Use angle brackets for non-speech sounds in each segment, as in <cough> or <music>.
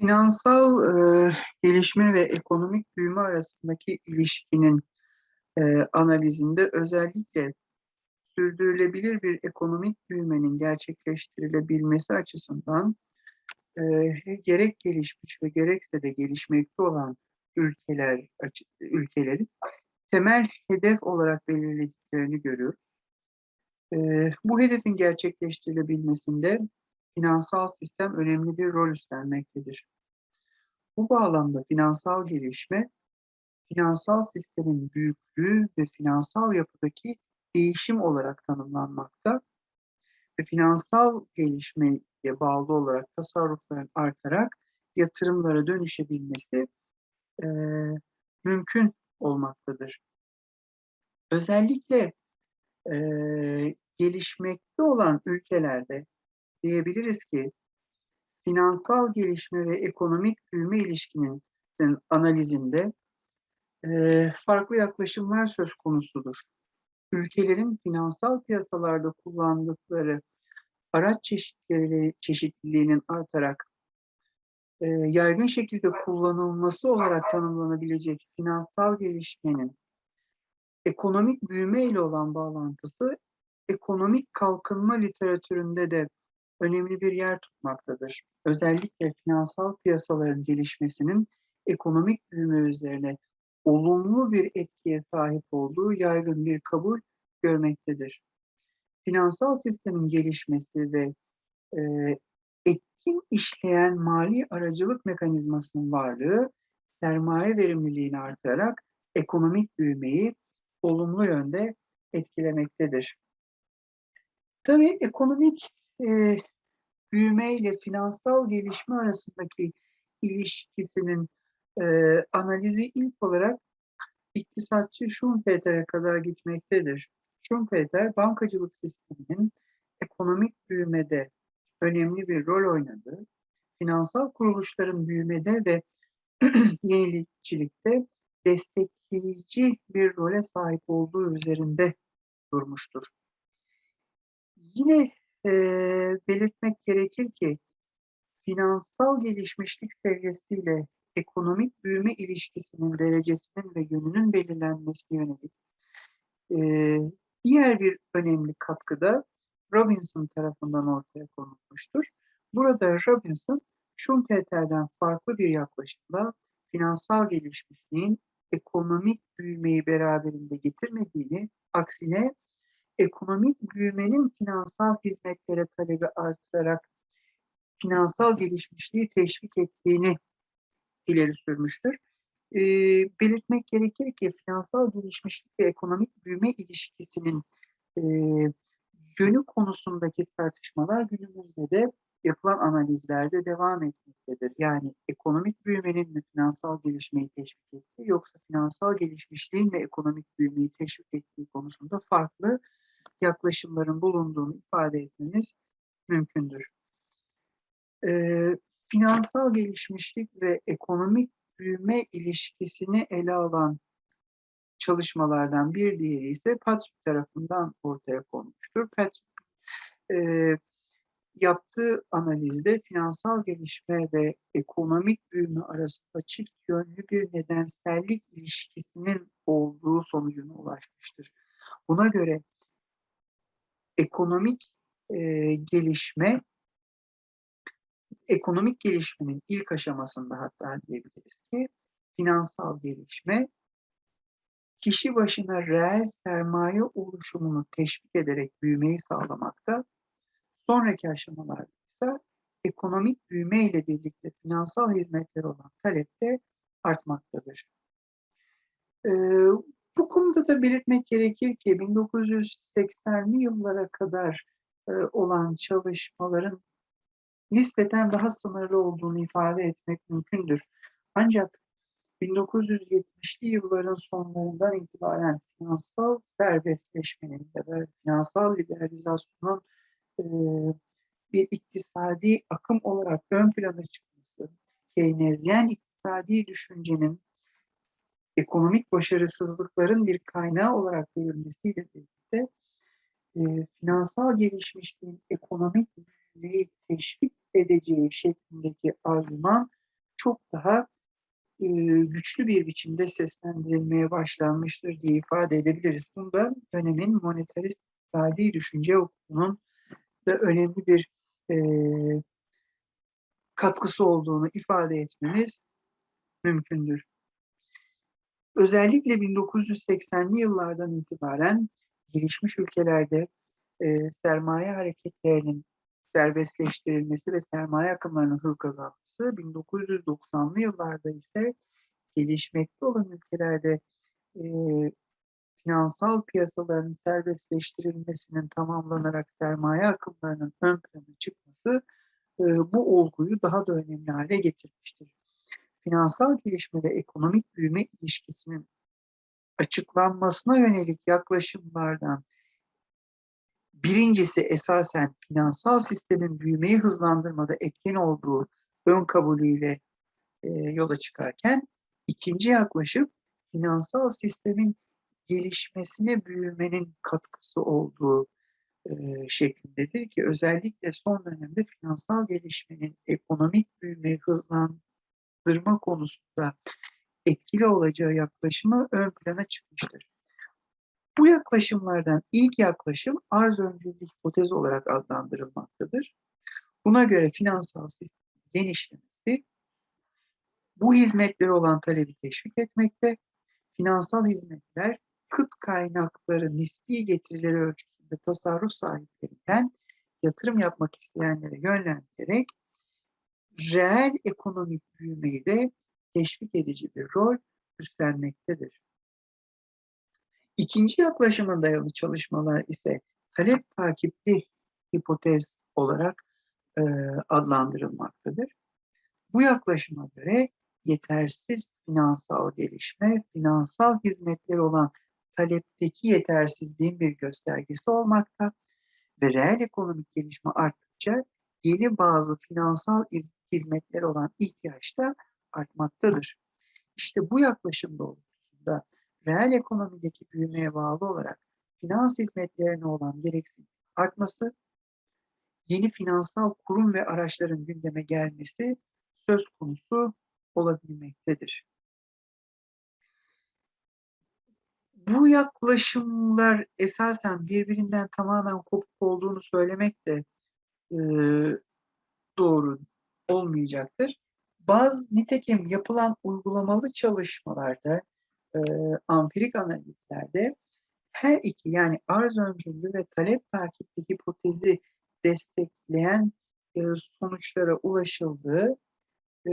Finansal e, gelişme ve ekonomik büyüme arasındaki ilişkinin e, analizinde özellikle sürdürülebilir bir ekonomik büyümenin gerçekleştirilebilmesi açısından e, gerek gelişmiş ve gerekse de gelişmekte olan ülkeler ülkeleri temel hedef olarak belirlediklerini görüyoruz. Eee, bu hedefin gerçekleştirilebilmesinde finansal sistem önemli bir rol üstlenmektedir. Bu bağlamda finansal gelişme, finansal sistemin büyüklüğü ve finansal yapıdaki değişim olarak tanımlanmakta ve finansal gelişmeye bağlı olarak tasarrufların artarak yatırımlara dönüşebilmesi, eee, mümkün olmaktadır. Özellikle, eee, gelişmekte olan ülkelerde diyebiliriz ki finansal gelişme ve ekonomik büyüme ilişkinin analizinde, eee, farklı yaklaşımlar söz konusudur. Ülkelerin finansal piyasalarda kullandıkları araç çeşitleri çeşitliliğinin artarak, eee, yaygın şekilde kullanılması olarak tanımlanabilecek finansal gelişmenin ekonomik büyüme ile olan bağlantısı, ekonomik kalkınma literatüründe de önemli bir yer tutmaktadır. Özellikle finansal piyasaların gelişmesinin ekonomik büyüme üzerine olumlu bir etkiye sahip olduğu yaygın bir kabul görmektedir. Finansal sistemin gelişmesi ve, eee, etkin işleyen mali aracılık mekanizmasının varlığı, sermaye verimliliğini artırarak ekonomik büyümeyi olumlu yönde etkilemektedir. Tabii ekonomik, eee, büyüme ile finansal gelişme arasındaki ilişkisinin, eee, analizi ilk olarak iktisatçı Schumpeter'e kadar gitmektedir. Schumpeter, bankacılık sisteminin ekonomik büyümede önemli bir rol oynadığı, finansal kuruluşların büyümede ve <clears throat> yenilikçilikte destekleyici bir role sahip olduğu üzerinde durmuştur. Yine, eee, belirtmek gerekir ki finansal gelişmişlik seviyesiyle ekonomik büyüme ilişkisinin derecesinin ve yönünün belirlenmesine yönelik, eee, diğer bir önemli katkı da Robinson tarafından ortaya konulmuştur. Burada Robinson, Schumpeter'den farklı bir yaklaşımla finansal gelişmişliğin ekonomik büyümeyi beraberinde getirmediğini, aksine ekonomik büyümenin finansal hizmetlere talebi artırarak finansal gelişmişliği teşvik ettiğini ileri sürmüştür. Eee, belirtmek gerekir ki finansal gelişmişlik ve ekonomik büyüme ilişkisinin, eee, yönü konusundaki tartışmalar günümüzde de yapılan analizlerde devam etmektedir. Yani ekonomik büyümenin mi finansal gelişmeyi teşvik ettiği yoksa finansal gelişmişliğin mi ekonomik büyümeyi teşvik ettiği konusunda farklı yaklaşımların bulunduğunu ifade etmemiz mümkündür. Eee, finansal gelişmişlik ve ekonomik büyüme ilişkisini ele alan çalışmalardan bir diğeri ise Patrick tarafından ortaya konmuştur. Patrick, eee, yaptığı analizde finansal gelişme ve ekonomik büyüme arasında çift yönlü bir nedensellik ilişkisinin olduğu sonucuna ulaşmıştır. Buna göre ekonomik, eee, gelişme ekonomik gelişmenin ilk aşamasında hatta diyebiliriz ki finansal gelişme kişi başına reel sermaye oluşumunu teşvik ederek büyümeyi sağlamakta. Sonraki aşamalarda ise ekonomik büyüme ile birlikte finansal hizmetlere olan talep de artmaktadır. Eee, bu konuda da belirtmek gerekir ki 1980'li yıllara kadar, eee, olan çalışmaların nispeten daha sınırlı olduğunu ifade etmek mümkündür. Ancak 1970'li yılların sonlarından itibaren finansal serbestleşmenin ya da finansal liberalizasyonun, eee, bir iktisadi akım olarak ön plana çıkması, Keynesyen iktisadi düşüncenin ekonomik başarısızlıkların bir kaynağı olarak görülmesiyle birlikte, eee, finansal gelişmişliğin ekonomik büyümeyi teşvik edeceği şeklindeki argüman çok daha e, güçlü bir biçimde seslendirilmeye başlanmıştır diye ifade edebiliriz. Bunda dönemin monetarist iktisadi düşünce okulunun da önemli bir e, katkısı olduğunu ifade etmemiz mümkündür. Özellikle 1980'li yıllardan itibaren gelişmiş ülkelerde e, sermaye hareketlerinin serbestleştirilmesi ve sermaye akımlarının hız kazanması, 1990'lı yıllarda ise gelişmekte olan ülkelerde e, finansal piyasaların serbestleştirilmesinin tamamlanarak sermaye akımlarının ön plana çıkması e, bu olguyu daha da önemli hale getirmiştir. Finansal gelişme ve ekonomik büyüme ilişkisinin açıklanmasına yönelik yaklaşımlardan birincisi esasen finansal sistemin büyümeyi hızlandırmada etken olduğu ön kabulüyle e, yola çıkarken ikinci yaklaşım finansal sistemin gelişmesine büyümenin katkısı olduğu şeklindedir ki özellikle son dönemde finansal gelişmenin ekonomik büyümeyi hızlandırma konusunda etkili olacağı yaklaşımı ön plana çıkmıştır. Bu yaklaşımlardan ilk yaklaşım arz öncüllü hipotez olarak adlandırılmaktadır. Buna göre finansal sistemin genişlemesi bu hizmetleri olan talebi teşvik etmekte, finansal hizmetler kıt kaynakları nispi getirileri ölçüsünde tasarruf sahiplerinden yatırım yapmak isteyenlere yönlendirerek reel ekonomik büyümeyi de teşvik edici bir rol üstlenmektedir. İkinci yaklaşıma dayalı çalışmalar ise talep takipli hipotez olarak e, adlandırılmaktadır. Bu yaklaşıma göre yetersiz finansal gelişme, finansal hizmetler olan talepteki yetersizliğin bir göstergesi olmakta ve reel ekonomik gelişme arttıkça yeni bazı finansal hizmetler olan ihtiyaç da artmaktadır. İşte bu yaklaşım doğrultusunda reel ekonomideki büyümeye bağlı olarak finans hizmetlerine olan gereksinim artması, yeni finansal kurum ve araçların gündeme gelmesi söz konusu olabilmektedir. Bu yaklaşımlar esasen birbirinden tamamen kopuk olduğunu söylemek de e, doğru olmayacaktır. Bazı nitekim yapılan uygulamalı çalışmalarda, e, ampirik analizlerde her iki yani arz öncüllü ve talep takipli hipotezi destekleyen e, sonuçlara ulaşıldığı e,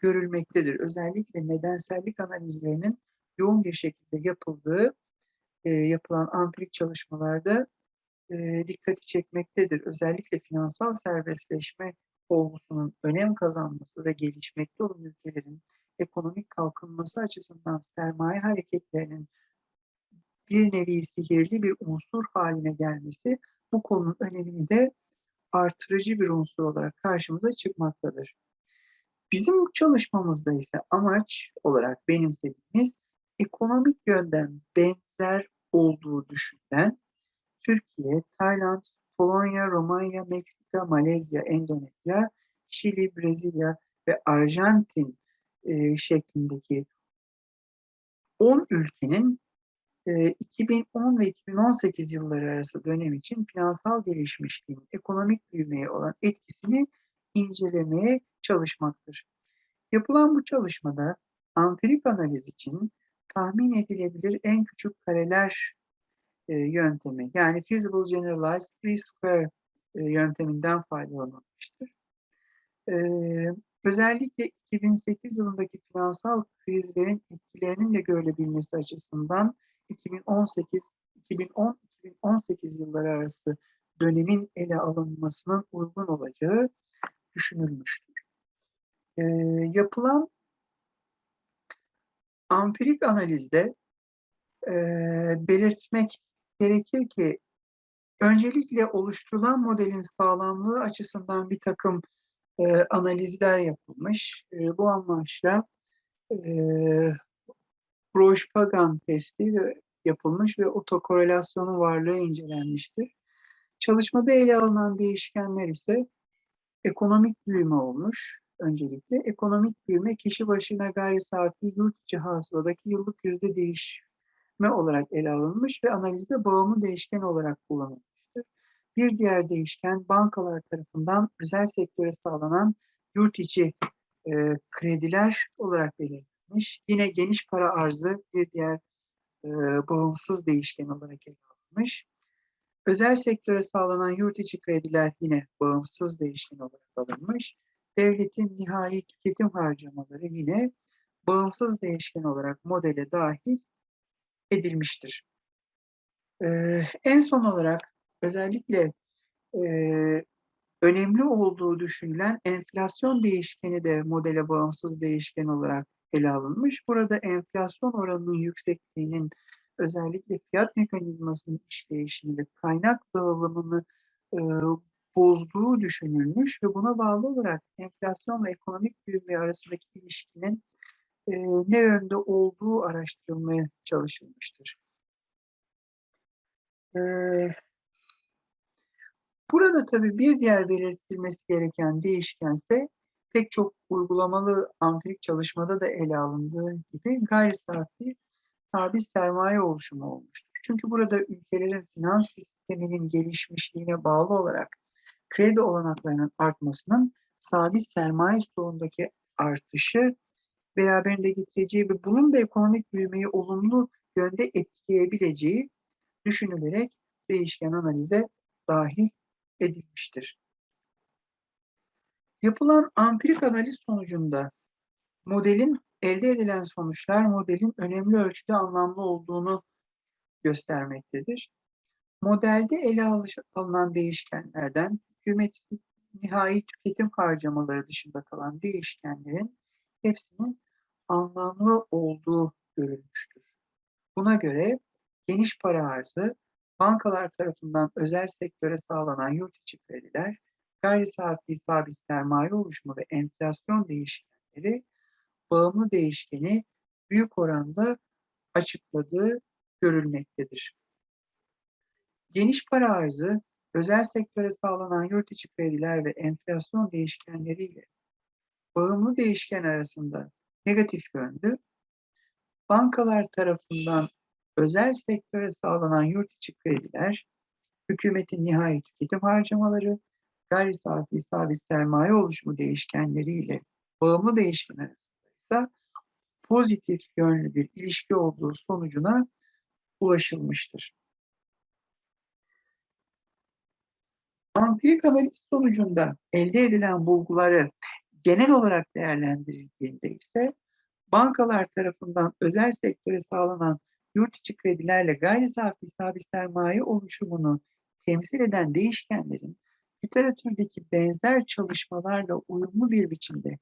görülmektedir. Özellikle nedensellik analizlerinin yoğun bir şekilde yapıldığı e, yapılan ampirik çalışmalarda e, dikkati çekmektedir. Özellikle finansal serbestleşme olgusunun önem kazanması ve gelişmekte olan ülkelerin ekonomik kalkınması açısından sermaye hareketlerinin bir nevi sihirli bir unsur haline gelmesi bu konunun önemini de artırıcı bir unsur olarak karşımıza çıkmaktadır. Bizim çalışmamızda ise amaç olarak benimsediğimiz ekonomik yönden benzer olduğu düşünülen Türkiye, Tayland, Polonya, Romanya, Meksika, Malezya, Endonezya, Şili, Brezilya ve Arjantin e, şeklindeki 10 ülkenin e, 2010 ve 2018 yılları arası dönem için finansal gelişmişliğin ekonomik büyümeye olan etkisini incelemeye çalışmaktır. Yapılan bu çalışmada ampirik analiz için tahmin edilebilir en küçük kareler e, yöntemi yani Feasible Generalized Three Square e, yönteminden faydalanılmıştır. E, özellikle 2008 yılındaki finansal krizlerin etkilerinin de görülebilmesi açısından 2018 2010-2018 yılları arası dönemin ele alınmasının uygun olacağı düşünülmüştür. E, yapılan ampirik analizde e, belirtmek gerekir ki öncelikle oluşturulan modelin sağlamlığı açısından bir takım e, analizler yapılmış. E, bu amaçla e, Roche-Pagan testi yapılmış ve otokorelasyonu varlığı incelenmiştir. Çalışmada ele alınan değişkenler ise ekonomik büyüme olmuş, öncelikle ekonomik büyüme kişi başına gayri safi yurt içi hasıladaki yıllık yüzde değişme olarak ele alınmış ve analizde bağımlı değişken olarak kullanılmıştır. Bir diğer değişken bankalar tarafından özel sektöre sağlanan yurt içi e, krediler olarak belirlenmiş. Yine geniş para arzı bir diğer e, bağımsız değişken olarak ele alınmış. Özel sektöre sağlanan yurt içi krediler yine bağımsız değişken olarak alınmış. Devletin nihai tüketim harcamaları yine bağımsız değişken olarak modele dahil edilmiştir. Ee, en son olarak özellikle e, önemli olduğu düşünülen enflasyon değişkeni de modele bağımsız değişken olarak ele alınmış. Burada enflasyon oranının yüksekliğinin özellikle fiyat mekanizmasının işleyişini ve kaynak dağılımını e, bozduğu düşünülmüş ve buna bağlı olarak enflasyonla ekonomik büyüme arasındaki ilişkinin e, ne yönde olduğu araştırılmaya çalışılmıştır. E, burada tabii bir diğer belirtilmesi gereken değişkense pek çok uygulamalı ampirik çalışmada da ele alındığı gibi gayri safi sabit sermaye oluşumu olmuştur. Çünkü burada ülkelerin finans sisteminin gelişmişliğine bağlı olarak kredi olanaklarının artmasının sabit sermaye stoğundaki artışı beraberinde getireceği ve bunun da ekonomik büyümeyi olumlu yönde etkileyebileceği düşünülerek değişken analize dahil edilmiştir. Yapılan ampirik analiz sonucunda modelin elde edilen sonuçlar modelin önemli ölçüde anlamlı olduğunu göstermektedir. Modelde ele alınan değişkenlerden hükümetin nihai tüketim harcamaları dışında kalan değişkenlerin hepsinin anlamlı olduğu görülmüştür. Buna göre geniş para arzı, bankalar tarafından özel sektöre sağlanan yurt içi krediler, gayri safi sabit sermaye oluşumu ve enflasyon değişkenleri bağımlı değişkeni büyük oranda açıkladığı görülmektedir. Geniş para arzı, özel sektöre sağlanan yurt içi krediler ve enflasyon değişkenleriyle bağımlı değişken arasında negatif yönlü, bankalar tarafından özel sektöre sağlanan yurt içi krediler, hükümetin nihai tüketim harcamaları, gayri safi sabit sermaye oluşumu değişkenleriyle bağımlı değişken arasında ise pozitif yönlü bir ilişki olduğu sonucuna ulaşılmıştır. Ampirik analiz sonucunda elde edilen bulguları genel olarak değerlendirildiğinde ise bankalar tarafından özel sektöre sağlanan yurt içi kredilerle gayri safi sabit sermaye oluşumunu temsil eden değişkenlerin literatürdeki benzer çalışmalarla uyumlu bir biçimde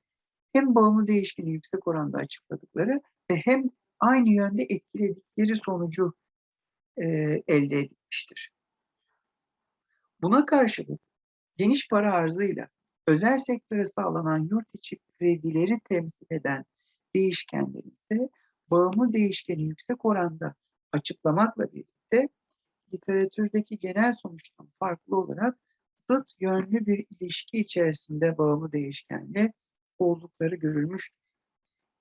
hem bağımlı değişkeni yüksek oranda açıkladıkları ve hem aynı yönde etkiledikleri sonucu e, elde edilmiştir. Buna karşılık geniş para arzıyla özel sektöre sağlanan yurt içi kredileri temsil eden değişkenler ise bağımlı değişkeni yüksek oranda açıklamakla birlikte literatürdeki genel sonuçtan farklı olarak zıt yönlü bir ilişki içerisinde bağımlı değişkenle oldukları görülmüştür.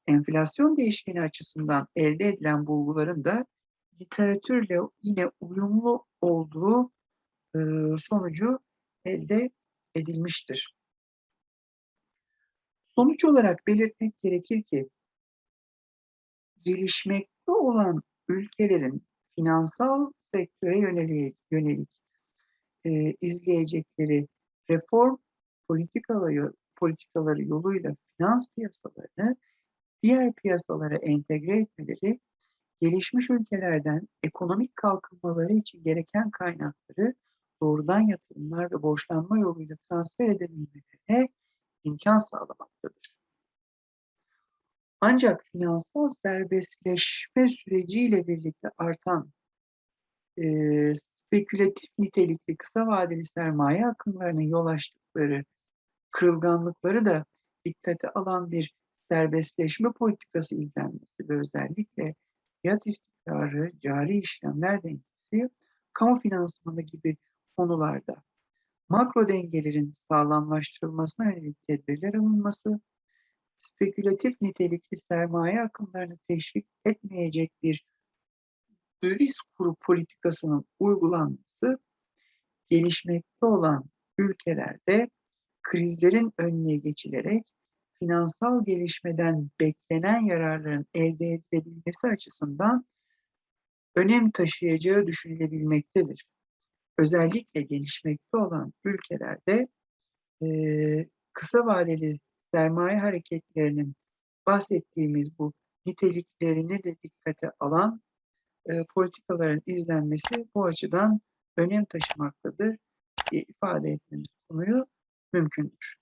Enflasyon değişkeni açısından elde edilen bulguların da literatürle yine uyumlu olduğu e, sonucu elde edilmiştir. Sonuç olarak belirtmek gerekir ki gelişmekte olan ülkelerin finansal sektöre yönelik, yönelik e, izleyecekleri reform politikaları, politikaları yoluyla finans piyasalarını diğer piyasalara entegre etmeleri, gelişmiş ülkelerden ekonomik kalkınmaları için gereken kaynakları doğrudan yatırımlar ve borçlanma yoluyla transfer edebilmelerine imkan sağlamaktadır. Ancak finansal serbestleşme süreciyle birlikte artan e, spekülatif nitelikli kısa vadeli sermaye akımlarının yol açtıkları kırılganlıkları da dikkate alan bir serbestleşme politikası izlenmesi ve özellikle fiyat istikrarı, cari işlemler dengesi, kamu finansmanı gibi konularda makro dengelerin sağlamlaştırılmasına yönelik tedbirler alınması, spekülatif nitelikli sermaye akımlarını teşvik etmeyecek bir döviz kuru politikasının uygulanması, gelişmekte olan ülkelerde krizlerin önüne geçilerek finansal gelişmeden beklenen yararların elde edilebilmesi açısından önem taşıyacağı düşünülebilmektedir. Özellikle gelişmekte olan ülkelerde eee, kısa vadeli sermaye hareketlerinin bahsettiğimiz bu niteliklerini de dikkate alan eee, politikaların izlenmesi bu açıdan önem taşımaktadır diye ifade etmemiz konuyu mümkündür.